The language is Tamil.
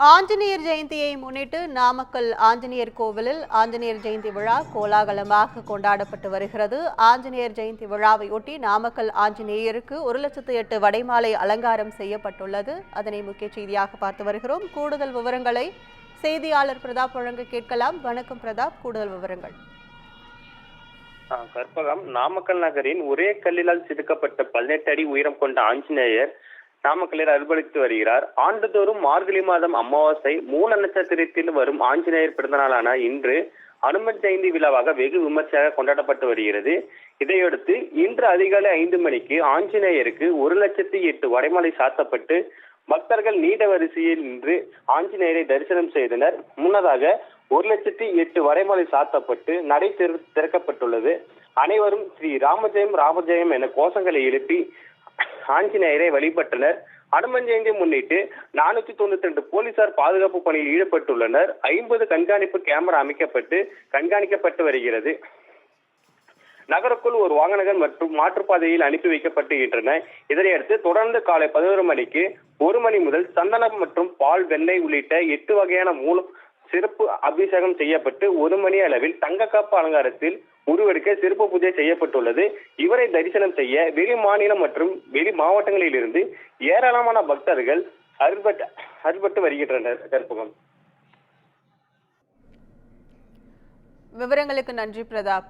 ஆஞ்சநேயர் ஜெயந்தியை முன்னிட்டு நாமக்கல் ஆஞ்சநேயர் கோவிலில் ஆஞ்சநேயர் ஜெயந்தி விழா கோலாகலமாக கொண்டாடப்பட்டு வருகிறது. ஆஞ்சநேயர் ஜெயந்தி விழாவையொட்டி நாமக்கல் ஆஞ்சநேயருக்கு ஒரு லட்சத்து எட்டு வடைமாலை அலங்காரம் செய்யப்பட்டுள்ளது. அதனை முக்கிய செய்தியாக பார்த்து வருகிறோம். கூடுதல் விவரங்களை செய்தியாளர் பிரதாப் வழங்க கேட்கலாம். வணக்கம் பிரதாப். கூடுதல் விவரங்கள். கற்பகம். நாமக்கல் நகரின் ஒரே கல்லிலால் செதுக்கப்பட்ட பதினெட்டு அடி உயரம் கொண்ட ஆஞ்சநேயர் நாமக்கல்லில் அர்ப்பணித்து வருகிறார். ஆண்டுதோறும் மார்கழி மாதம் அமாவாசை மூல நட்சத்திரத்தில் வரும் ஆஞ்சநேயர் பிறந்தநாளான இன்று அனுமன் ஜெயந்தி விழாவாக வெகு விமர்சையாக கொண்டாடப்பட்டு வருகிறது. இதையடுத்து இன்று அதிகாலை ஐந்து மணிக்கு ஆஞ்சநேயருக்கு ஒரு லட்சத்தி எட்டு வடைமாலை சாத்தப்பட்டு பக்தர்கள் நீண்ட வரிசையில் நின்று ஆஞ்சநேயரை தரிசனம் செய்தனர். முன்னதாக ஒரு லட்சத்தி எட்டு வரைமலை சாத்தப்பட்டு நடை திற- திறக்கப்பட்டுள்ளது. அனைவரும் ஸ்ரீ ராமஜெயம் ராமஜெயம் என கோஷங்களை எழுப்பி ஆஞ்சநேயரை வழிபட்டனர். அனுமன் ஜெயந்தி முன்னிட்டு நானூத்தி தொண்ணூத்தி ரெண்டு போலீசார் பாதுகாப்பு பணியில் ஈடுபட்டுள்ளனர். ஐம்பது கண்காணிப்பு கேமரா அமைக்கப்பட்டு கண்காணிக்கப்பட்டு வருகிறது. நகருக்குள் ஒரு வாகனங்கள் மற்றும் மாற்றுப்பாதையில் அனுப்பி வைக்கப்பட்டுகின்றன இதனையடுத்து தொடர்ந்து காலை பதினோரு மணிக்கு ஒரு மணி முதல் சந்தனம் மற்றும் பால் வெண்ணெய் உள்ளிட்ட எட்டு வகையான மூலம் சிறப்பு அபிஷேகம் செய்யப்பட்டு ஒரு மணி அளவில் தங்கக்காப்பு அலங்காரத்தில் உருவெடுக்க சிறப்பு பூஜை செய்யப்பட்டுள்ளது. இவரை தரிசனம் செய்ய வெளி மாநிலம் மற்றும் வெளி மாவட்டங்களில் இருந்து ஏராளமான பக்தர்கள் அருள்பட்டு அருள்பட்டு வருகின்றனர். கற்பகம். விவரங்களுக்கு நன்றி பிரதாப்.